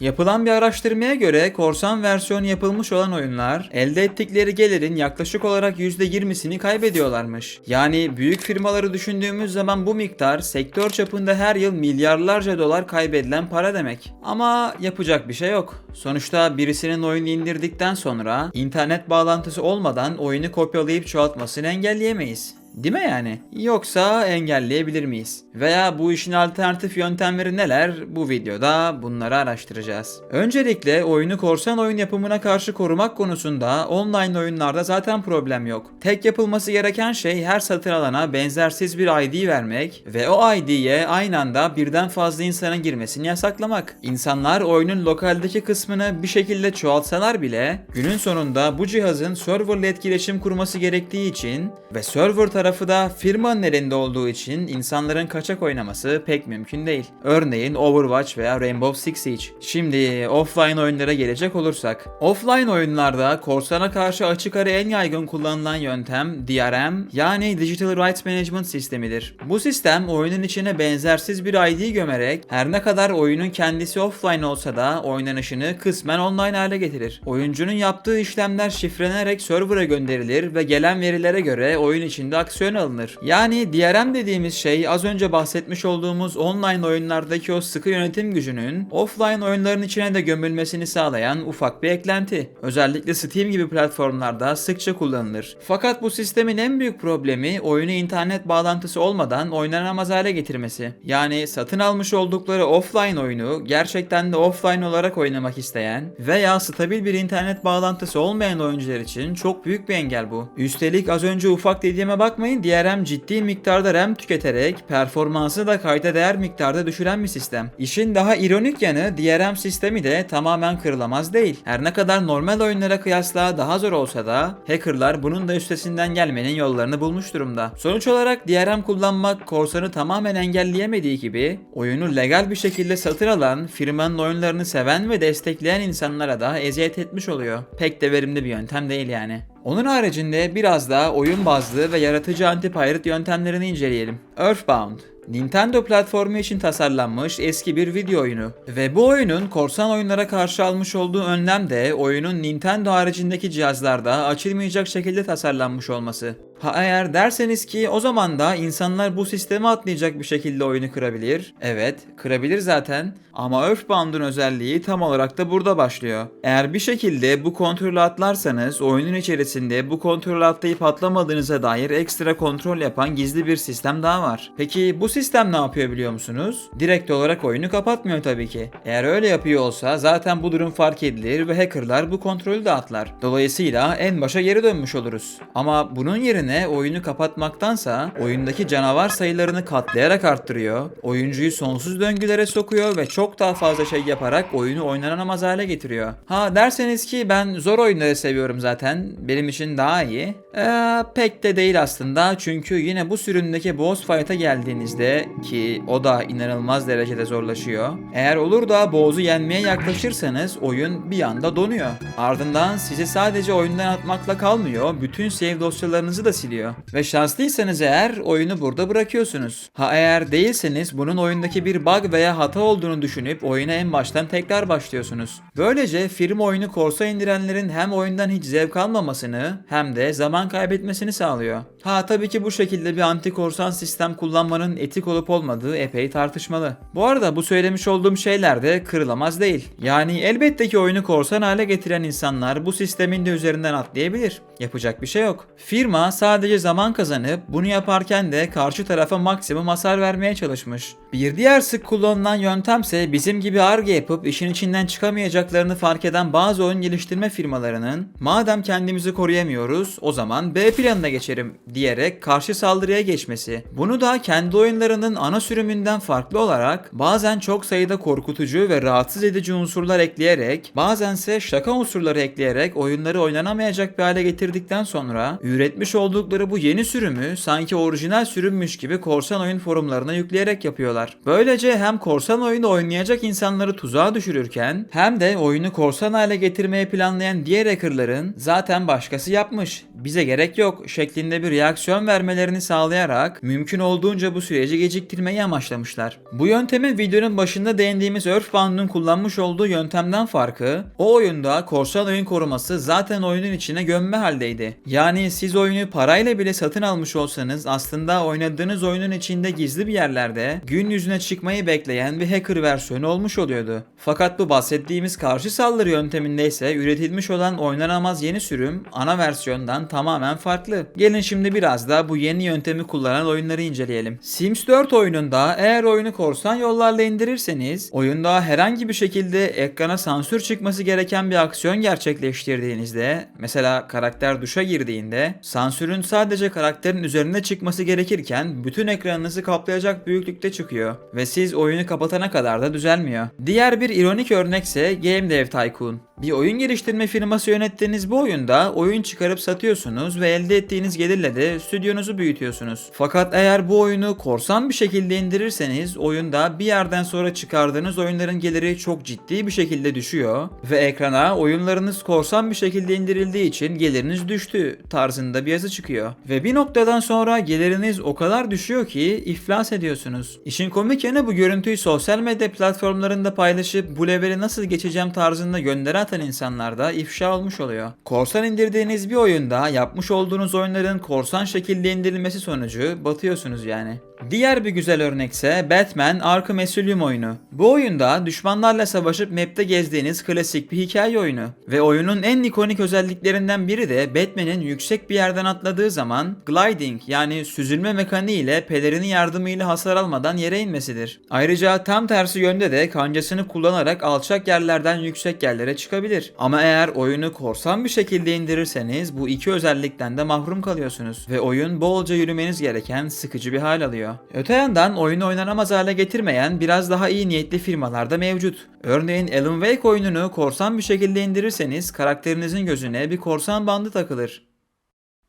Yapılan bir araştırmaya göre korsan versiyonu yapılmış olan oyunlar elde ettikleri gelirin yaklaşık olarak %20'sini kaybediyorlarmış. Yani büyük firmaları düşündüğümüz zaman bu miktar sektör çapında her yıl milyarlarca dolar kaybedilen para demek. Ama yapacak bir şey yok. Sonuçta birisinin oyunu indirdikten sonra internet bağlantısı olmadan oyunu kopyalayıp çoğaltmasını engelleyemeyiz. Değil mi yani? Yoksa engelleyebilir miyiz? Veya bu işin alternatif yöntemleri neler? Bu videoda bunları araştıracağız. Öncelikle oyunu korsan oyun yapımına karşı korumak konusunda online oyunlarda zaten problem yok. Tek yapılması gereken şey her satın alana benzersiz bir ID vermek ve o ID'ye aynı anda birden fazla insanın girmesini yasaklamak. İnsanlar oyunun lokaldeki kısmını bir şekilde çoğaltsalar bile günün sonunda bu cihazın serverla etkileşim kurması gerektiği için ve server tarafı da firmanın elinde olduğu için insanların kaçak oynaması pek mümkün değil. Örneğin Overwatch veya Rainbow Six Siege. Şimdi offline oyunlara gelecek olursak. Offline oyunlarda korsana karşı açık ara en yaygın kullanılan yöntem DRM yani Digital Rights Management sistemidir. Bu sistem oyunun içine benzersiz bir ID gömerek her ne kadar oyunun kendisi offline olsa da oynanışını kısmen online hale getirir. Oyuncunun yaptığı işlemler şifrelenerek server'a gönderilir ve gelen verilere göre oyun içinde aksiyon alınır. Yani DRM dediğimiz şey az önce bahsetmiş olduğumuz online oyunlardaki o sıkı yönetim gücünün offline oyunların içine de gömülmesini sağlayan ufak bir eklenti. Özellikle Steam gibi platformlarda sıkça kullanılır. Fakat bu sistemin en büyük problemi oyunu internet bağlantısı olmadan oynanamaz hale getirmesi. Yani satın almış oldukları offline oyunu gerçekten de offline olarak oynamak isteyen veya stabil bir internet bağlantısı olmayan oyuncular için çok büyük bir engel bu. Üstelik az önce ufak dediğime bakmayın DRM ciddi miktarda RAM tüketerek performansı da kayda değer miktarda düşüren bir sistem. İşin daha ironik yanı DRM sistemi de tamamen kırılamaz değil. Her ne kadar normal oyunlara kıyasla daha zor olsa da hackerlar bunun da üstesinden gelmenin yollarını bulmuş durumda. Sonuç olarak DRM kullanmak korsanı tamamen engelleyemediği gibi oyunu legal bir şekilde satın alan, firmanın oyunlarını seven ve destekleyen insanlara da eziyet etmiş oluyor. Pek de verimli bir yöntem değil yani. Onun haricinde biraz da oyun bazlı ve yaratıcı anti-pirate yöntemlerini inceleyelim. Earthbound Nintendo platformu için tasarlanmış eski bir video oyunu ve bu oyunun korsan oyunlara karşı almış olduğu önlem de oyunun Nintendo haricindeki cihazlarda açılmayacak şekilde tasarlanmış olması. Ha eğer derseniz ki o zaman da insanlar bu sisteme atlayacak bir şekilde oyunu kırabilir. Evet, kırabilir zaten. Ama Earthbound'un özelliği tam olarak da burada başlıyor. Eğer bir şekilde bu kontrolü atlarsanız oyunun içerisinde bu kontrolü atlayıp atlamadığınıza dair ekstra kontrol yapan gizli bir sistem daha var. Peki bu sistem ne yapıyor biliyor musunuz? Direkt olarak oyunu kapatmıyor tabii ki. Eğer öyle yapıyor olsa zaten bu durum fark edilir ve hackerlar bu kontrolü de atlar. Dolayısıyla en başa geri dönmüş oluruz. Ama bunun yerine oyunu kapatmaktansa oyundaki canavar sayılarını katlayarak arttırıyor, oyuncuyu sonsuz döngülere sokuyor ve çok daha fazla şey yaparak oyunu oynanamaz hale getiriyor. Ha derseniz ki ben zor oyunları seviyorum zaten, benim için daha iyi. Ee, pek de değil aslında çünkü yine bu sürümdeki boss fight'a geldiğinizde ki o da inanılmaz derecede zorlaşıyor. Eğer olur da boss'u yenmeye yaklaşırsanız oyun bir anda donuyor. Ardından sizi sadece oyundan atmakla kalmıyor, bütün save dosyalarınızı da siliyor. Ve şanslıysanız eğer oyunu burada bırakıyorsunuz. Ha eğer değilseniz bunun oyundaki bir bug veya hata olduğunu düşünüp oyuna en baştan tekrar başlıyorsunuz. Böylece firma oyunu korsa indirenlerin hem oyundan hiç zevk almamasını hem de zaman kaybetmesini sağlıyor. Ha tabii ki bu şekilde bir anti korsan sistem kullanmanın etik olup olmadığı epey tartışmalı. Bu arada bu söylemiş olduğum şeyler de kırılamaz değil. Yani elbette ki oyunu korsan hale getiren insanlar bu sistemin de üzerinden atlayabilir. Yapacak bir şey yok. Firma sadece zaman kazanıp bunu yaparken de karşı tarafa maksimum hasar vermeye çalışmış. Bir diğer sık kullanılan yöntemse bizim gibi arge yapıp işin içinden çıkamayacaklarını fark eden bazı oyun geliştirme firmalarının madem kendimizi koruyamıyoruz o zaman B planına geçelim diyerek karşı saldırıya geçmesi. Bunu da kendi oyunlarının ana sürümünden farklı olarak bazen çok sayıda korkutucu ve rahatsız edici unsurlar ekleyerek bazense şaka unsurları ekleyerek oyunları oynanamayacak bir hale getirdikten sonra üretmiş oldukları bu yeni sürümü sanki orijinal sürümmüş gibi korsan oyun forumlarına yükleyerek yapıyorlar. Böylece hem korsan oyunu oynayacak insanları tuzağa düşürürken hem de oyunu korsan hale getirmeye planlayan diğer hackerların zaten başkası yapmış bize gerek yok şeklinde bir reaksiyon vermelerini sağlayarak mümkün olduğunca bu süreci geciktirmeyi amaçlamışlar. Bu yöntemin videonun başında değindiğimiz Earthbound'un kullanmış olduğu yöntemden farkı o oyunda korsan oyun koruması zaten oyunun içine gömme haldeydi. Yani siz oyunu parayla bile satın almış olsanız aslında oynadığınız oyunun içinde gizli bir yerlerde gün yüzüne çıkmayı bekleyen bir hacker versiyonu olmuş oluyordu. Fakat bu bahsettiğimiz karşı saldırı yönteminde ise üretilmiş olan oynanamaz yeni sürüm ana versiyondan tamamen farklı. Gelin şimdi biraz da bu yeni yöntemi kullanan oyunları inceleyelim. Sims 4 oyununda eğer oyunu korsan yollarla indirirseniz oyunda herhangi bir şekilde ekrana sansür çıkması gereken bir aksiyon gerçekleştirdiğinizde mesela karakter duşa girdiğinde sansürün sadece karakterin üzerinde çıkması gerekirken bütün ekranınızı kaplayacak büyüklükte çıkıyor ve siz oyunu kapatana kadar da düzelmiyor. Diğer bir ironik örnekse Game Dev Tycoon. Bir oyun geliştirme firması yönettiğiniz bu oyunda oyun çıkarıp satıyorsunuz ve elde ettiğiniz gelirle de stüdyonuzu büyütüyorsunuz. Fakat eğer bu oyunu korsan bir şekilde indirirseniz oyunda bir yerden sonra çıkardığınız oyunların geliri çok ciddi bir şekilde düşüyor ve ekrana oyunlarınız korsan bir şekilde indirildiği için geliriniz düştü tarzında bir yazı çıkıyor. Ve bir noktadan sonra geliriniz o kadar düşüyor ki iflas ediyorsunuz. İşin komik yanı bu görüntüyü sosyal medya platformlarında paylaşıp bu leveli nasıl geçeceğim tarzında gönderi atan insanlar da ifşa olmuş oluyor. Korsan indirdiğiniz bir oyunda yapmış olduğunuz oyunların korsan şekilde indirilmesi sonucu batıyorsunuz yani. Diğer bir güzel örnekse Batman Arkham Asylum oyunu. Bu oyunda düşmanlarla savaşıp map'te gezdiğiniz klasik bir hikaye oyunu. Ve oyunun en ikonik özelliklerinden biri de Batman'in yüksek bir yerden atladığı zaman gliding yani süzülme mekaniği ile pelerini yardımıyla hasar almadan yere inmesidir. Ayrıca tam tersi yönde de kancasını kullanarak alçak yerlerden yüksek yerlere çıkabilir. Ama eğer oyunu korsan bir şekilde indirirseniz bu iki özellikten de mahrum kalıyorsunuz ve oyun bolca yürümeniz gereken sıkıcı bir hal alıyor. Öte yandan oyunu oynanamaz hale getirmeyen biraz daha iyi niyetli firmalar da mevcut. Örneğin Alan Wake oyununu korsan bir şekilde indirirseniz karakterinizin gözüne bir korsan bandı takılır.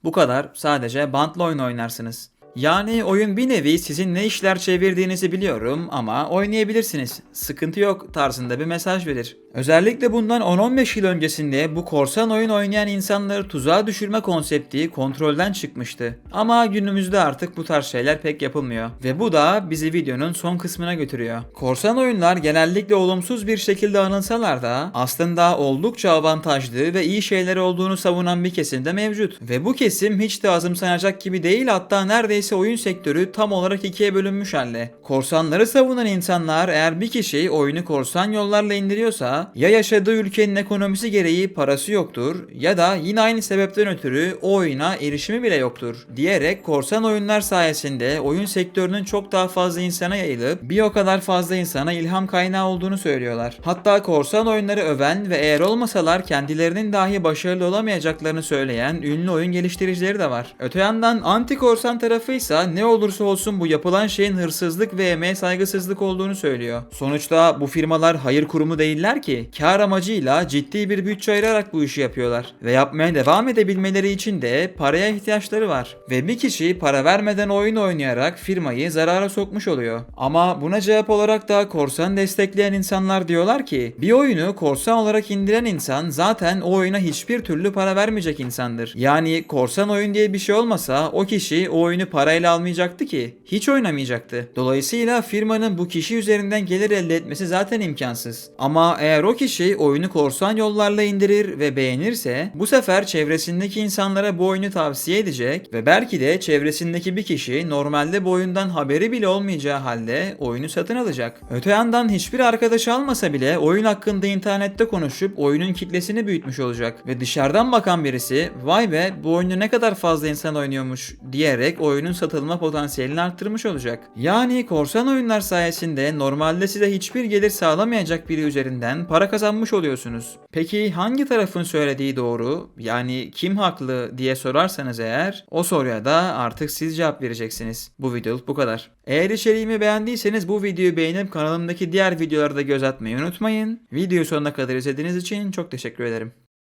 Bu kadar sadece bantla oyun oynarsınız. Yani oyun bir nevi sizin ne işler çevirdiğinizi biliyorum ama oynayabilirsiniz. Sıkıntı yok tarzında bir mesaj verir. Özellikle bundan 10-15 yıl öncesinde bu korsan oyun oynayan insanları tuzağa düşürme konsepti kontrolden çıkmıştı. Ama günümüzde artık bu tarz şeyler pek yapılmıyor. Ve bu da bizi videonun son kısmına götürüyor. Korsan oyunlar genellikle olumsuz bir şekilde anılsalar da aslında oldukça avantajlı ve iyi şeyler olduğunu savunan bir kesim de mevcut. Ve bu kesim hiç de azımsanacak gibi değil hatta neredeyse oyun sektörü tam olarak ikiye bölünmüş halde. Korsanları savunan insanlar eğer bir kişi oyunu korsan yollarla indiriyorsa ya yaşadığı ülkenin ekonomisi gereği parası yoktur ya da yine aynı sebepten ötürü o oyuna erişimi bile yoktur diyerek korsan oyunlar sayesinde oyun sektörünün çok daha fazla insana yayılıp bir o kadar fazla insana ilham kaynağı olduğunu söylüyorlar. Hatta korsan oyunları öven ve eğer olmasalar kendilerinin dahi başarılı olamayacaklarını söyleyen ünlü oyun geliştiricileri de var. Öte yandan anti korsan tarafı ise ne olursa olsun bu yapılan şeyin hırsızlık ve emeğe saygısızlık olduğunu söylüyor. Sonuçta bu firmalar hayır kurumu değiller ki kar amacıyla ciddi bir bütçe ayırarak bu işi yapıyorlar. Ve yapmaya devam edebilmeleri için de paraya ihtiyaçları var. Ve bir kişi para vermeden oyun oynayarak firmayı zarara sokmuş oluyor. Ama buna cevap olarak da korsan destekleyen insanlar diyorlar ki bir oyunu korsan olarak indiren insan zaten o oyuna hiçbir türlü para vermeyecek insandır. Yani korsan oyun diye bir şey olmasa o kişi o oyunu parayla almayacaktı ki. Hiç oynamayacaktı. Dolayısıyla firmanın bu kişi üzerinden gelir elde etmesi zaten imkansız. Ama eğer o kişi oyunu korsan yollarla indirir ve beğenirse bu sefer çevresindeki insanlara bu oyunu tavsiye edecek ve belki de çevresindeki bir kişi normalde bu oyundan haberi bile olmayacağı halde oyunu satın alacak. Öte yandan hiçbir arkadaş almasa bile oyun hakkında internette konuşup oyunun kitlesini büyütmüş olacak ve dışarıdan bakan birisi vay be bu oyunu ne kadar fazla insan oynuyormuş diyerek oyunun satılma potansiyelini arttırmış olacak. Yani korsan oyunlar sayesinde normalde size hiçbir gelir sağlamayacak biri üzerinden para kazanmış oluyorsunuz. Peki hangi tarafın söylediği doğru? Yani kim haklı diye sorarsanız eğer o soruya da artık siz cevap vereceksiniz. Bu videoluk bu kadar. Eğer içeriğimi beğendiyseniz bu videoyu beğenip kanalımdaki diğer videolara da göz atmayı unutmayın. Videoyu sonuna kadar izlediğiniz için çok teşekkür ederim.